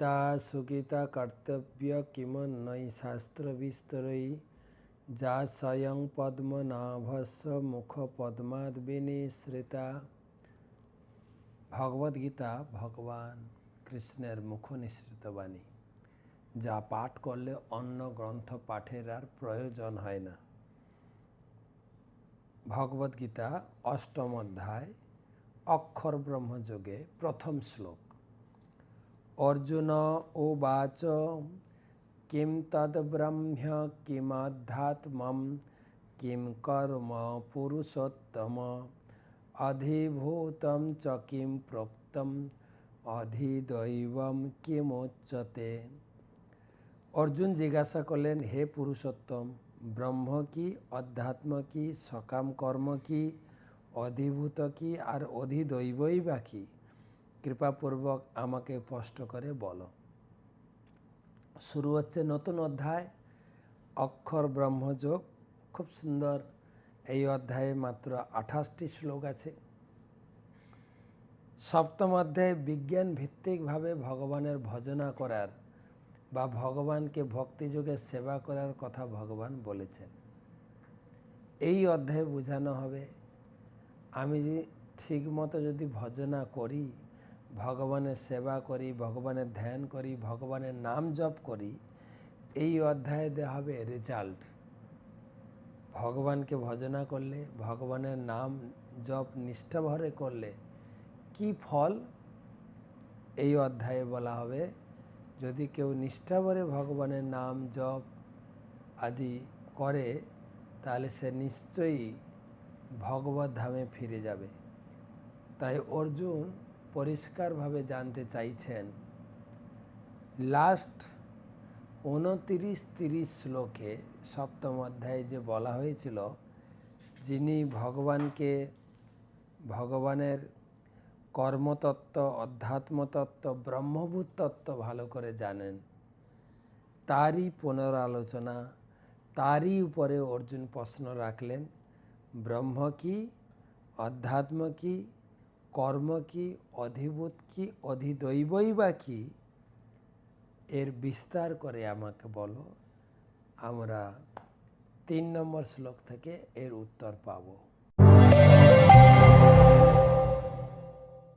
গীতা সুগীতা কর্তব্য শাস্ত্র বিস্তরৈ যা স্বয়ং পদ্মনাভস্য মুখ পদ্মাদ বিনিশ্রিতা ভগবদ গীতা ভগবান কৃষ্ণের মুখ নিঃসৃত বাণী যা পাঠ করলে অন্য গ্রন্থ পাঠের আর প্রয়োজন হয় না। ভগবদ গীতা অষ্টম অধ্যায় অক্ষর ব্রহ্মযোগে প্রথম শ্লোক অর্জুন উবাচ কিম তদ্ব্রহ্ম কিমাধ্যাত্মম কিম কর্ম পুরুষোত্তম অধিভূতম চ কিম প্রোক্তম অধিদৈবম কিমোচ্যতে অর্জুন জিজ্ঞাসা করলেন, হে পুরুষোত্তম, ব্রহ্ম কি, অধ্যাত্ম কি, সকাম কর্ম কি, অধিভূত কি, আর অধিদৈবই বা কি? কৃপাপূর্বক আমাকে স্পষ্ট করে বলো। শুরু হচ্ছে নতুন অধ্যায়, অক্ষর ব্রহ্মযোগ। খুব সুন্দর এই অধ্যায়ে মাত্র আঠাশটি শ্লোক আছে। সপ্তম অধ্যায়ে বিজ্ঞান ভিত্তিকভাবে ভগবানের ভজনা করার বা ভগবানকে ভক্তিযোগে সেবা করার কথা ভগবান বলেছেন। এই অধ্যায়ে বোঝানো হবে, আমি ঠিকমতো যদি ভজনা করি ভগবানের সেবা করি, ভগবানের ধ্যান করি, ভগবানের নাম জপ করি, এই অধ্যায়ে দেওয়া হবে রেজাল্ট ভগবানকে ভজনা করলে, ভগবানের নাম জপ নিষ্ঠাভরে করলে কি ফল? এই অধ্যায়ে বলা হবে, যদি কেউ নিষ্ঠাভরে ভগবানের নাম জপ আদি করে, তাহলে সে নিশ্চয়ই ভগবত ধামে ফিরে যাবে। তাই অর্জুন পরিষ্কারভাবে জানতে চাইছেন। লাস্ট উনতিরিশ তিরিশ শ্লোকে সপ্তম অধ্যায়ে যে বলা হয়েছিল, যিনি ভগবানকে ভগবানের কর্মতত্ত্ব, অধ্যাত্মতত্ত্ব ব্রহ্মভূত তত্ত্ব ভালো করে জানেন, তারই পুনরালোচনা, তারই উপরে অর্জুন প্রশ্ন রাখলেন, ব্রহ্ম কি, অধ্যাত্ম কি কর্ম কি, অধিভূত কি, অধিদৈবই বা কি, এর বিস্তার করে আমাকে বলো। আমরা তিন নম্বর শ্লোক থেকে এর উত্তর পাবো।